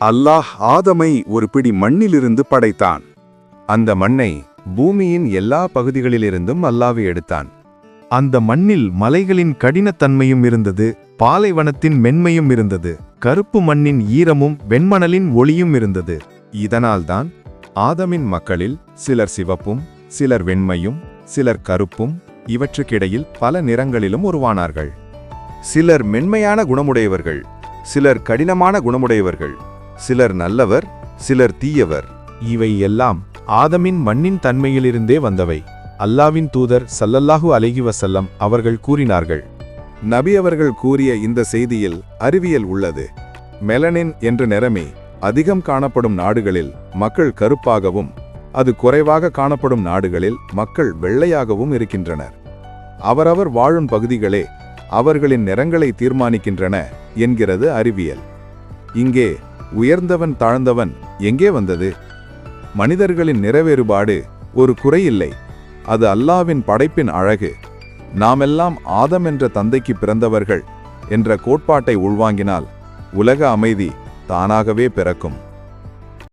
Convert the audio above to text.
அல்லாஹ் ஆதமை ஒரு பிடி மண்ணிலிருந்து படைத்தான். அந்த மண்ணை பூமியின் எல்லா பகுதிகளிலிருந்தும் அல்லாஹ் எடுத்தான். அந்த மண்ணில் மலைகளின் கடினத்தன்மையும் இருந்தது பாலைவனத்தின் மென்மையும் இருந்தது கருப்பு மண்ணின் ஈரமும் வெண்மணலின் ஒளியும் இருந்தது. இதனால்தான் ஆதமின் மக்களில் சிலர் சிவப்பும் சிலர் வெண்மையும் சிலர் கருப்பும் இவற்றுக்கிடையில் பல நிறங்களிலும் உருவானார்கள். சிலர் மென்மையான குணமுடையவர்கள் சிலர் கடினமான குணமுடையவர்கள் சிலர் நல்லவர் சிலர் தீயவர். இவை எல்லாம் ஆதமின் மண்ணின் தன்மையிலிருந்தே வந்தவை. அல்லாவின் தூதர் சல்லல்லாஹு அலகி வசல்லம் அவர்கள் கூறினார்கள். நபி அவர்கள் கூறிய இந்த செய்தியில் அறிவியல் உள்ளது. மெலனின் என்ற நிறமே அதிகம் காணப்படும் நாடுகளில் மக்கள் கருப்பாகவும் அது குறைவாக காணப்படும் நாடுகளில் மக்கள் வெள்ளையாகவும் இருக்கின்றனர். அவரவர் வாழும் பகுதிகளே அவர்களின் நிறங்களை தீர்மானிக்கின்றன என்கிறது அறிவியல். இங்கே உயர்ந்தவன் தாழ்ந்தவன் எங்கே வந்தது? மனிதர்களின் நிறவேறுபாடு ஒரு குறையில்லை. அது அல்லாவின் படைப்பின் அழகு. நாமெல்லாம் ஆதம் என்ற தந்தைக்கு பிறந்தவர்கள் என்ற கோட்பாட்டை உள்வாங்கினால் உலக அமைதி தானாகவே பிறக்கும்.